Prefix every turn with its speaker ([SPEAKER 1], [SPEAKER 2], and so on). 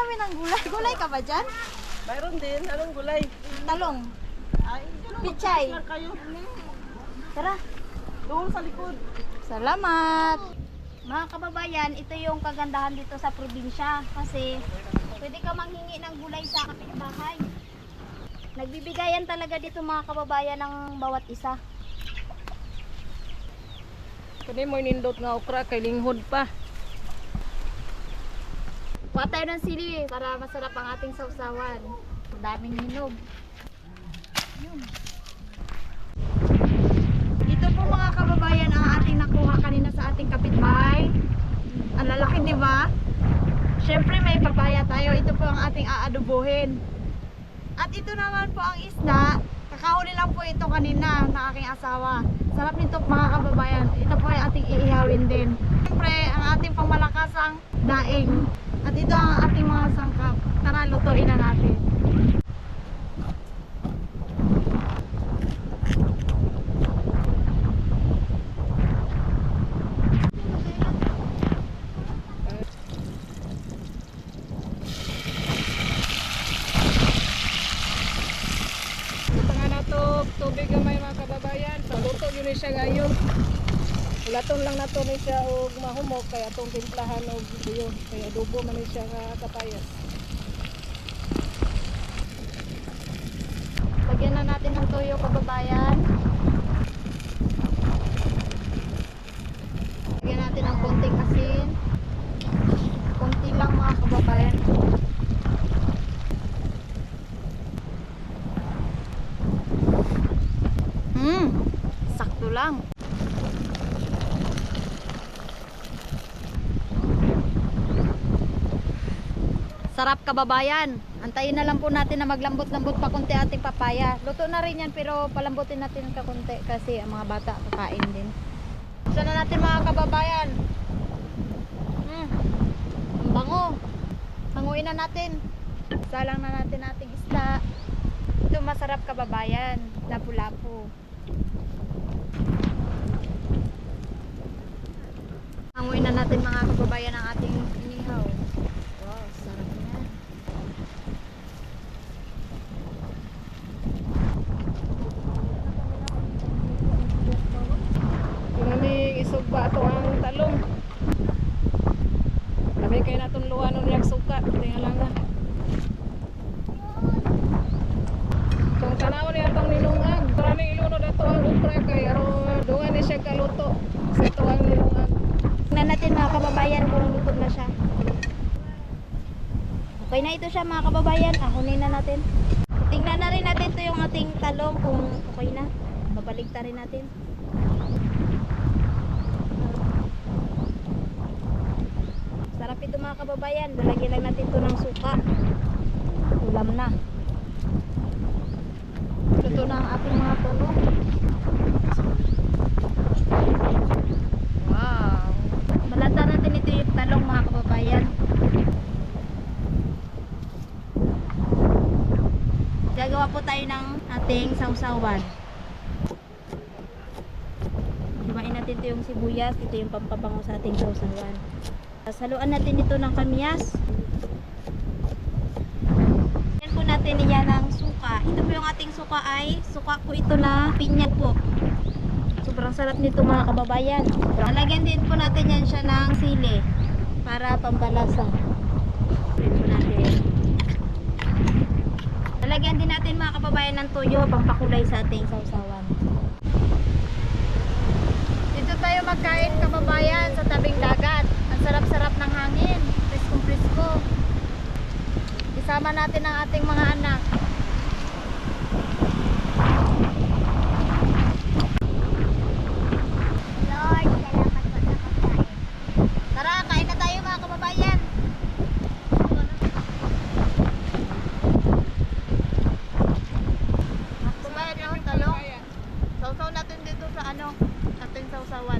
[SPEAKER 1] kami ng gulay. Gulay ka ba dyan?
[SPEAKER 2] Mayroon din. Anong gulay?
[SPEAKER 1] Talong.
[SPEAKER 2] Ay,
[SPEAKER 1] Pichay.
[SPEAKER 2] kayo.
[SPEAKER 1] Tara.
[SPEAKER 2] Doon sa likod.
[SPEAKER 1] Salamat! Mga kababayan, ito yung kagandahan dito sa probinsya kasi pwede ka manghingi ng gulay sa kapitbahay. Nagbibigayan talaga dito mga kababayan ng bawat isa.
[SPEAKER 2] Kani mo nindot nga okra kay linghod pa.
[SPEAKER 1] Kuha tayo ng sili para masarap ang ating sausawan. Daming hinog. Ito po mga kababayan ang ating nakuha kanina sa ating kapitbahay. Ang lalaki, di ba? Siyempre may papaya tayo. Ito po ang ating aadobohin. At ito naman po ang isda. Kakahuli lang po ito kanina ng aking asawa. Sarap nito mga kababayan. Ito po ay ating iihawin din. Siyempre, ang ating pangmalakasang daing. At ito ang ating mga sangkap. Tara, lutuin na natin.
[SPEAKER 2] Tubig gamay mga kababayan. Paluto yun siya ngayon. Ulaton lang nato ni siya og mahumok kaya atong timplahan og buyo. Kaya adobo man ni siya nga kapayas.
[SPEAKER 1] Lagyan na natin ng toyo kababayan. Lagyan natin ng konting asin. Konti lang mga kababayan. Hmm, sakto lang. Sarap kababayan. Antayin na lang po natin na maglambot-lambot pa konti ating papaya. Luto na rin yan pero palambutin natin kakunti kasi ang mga bata kakain din. Gusto na natin mga kababayan. Mm. Ang bango. Hanguin na natin. Salang na natin ating isda. Ito masarap kababayan. Lapu-lapu. Hanguin na natin mga kababayan ang ating inihaw. Wow, sarap niyan.
[SPEAKER 2] Kung isog ba ato ang talong. Kami kay naton luwanon suka, tinga lang na. Kung tanaw ni atong nilungag, maraming ilunod ato ang ukra kay aron dungan ni siya kaluto sa tuwang nilungag.
[SPEAKER 1] Tingnan natin mga kababayan kung luto na siya. Okay na ito siya mga kababayan. Ahunin na natin. Tingnan na rin natin ito yung ating talong kung okay na. Babaligta rin natin. Sarap ito mga kababayan. Lalagyan lang natin ito ng suka. Ulam na. Luto na ang ating mga talong. Wow! Malata natin ito yung talong mga kababayan. Gagawa po tayo ng ating sausawan. Himain natin ito yung sibuyas, ito yung pampabango sa ating sausawan. Saluan natin ito ng kamyas. Yan po natin niya ng suka. Ito po yung ating suka ay, suka po ito na pinya po. Sobrang sarap nito mga kababayan. Lalagyan din po natin yan siya ng sili para pambalasa. Lalagyan din natin mga kababayan ng tuyo pampakulay sa ating sausawan. Dito tayo magkain kababayan Isama natin ang ating mga anak. Lord, salamat po sa pagkain. Tara, kain na tayo mga kababayan. Kumain akong talong. Sausaw natin dito sa ano, ating sausawan.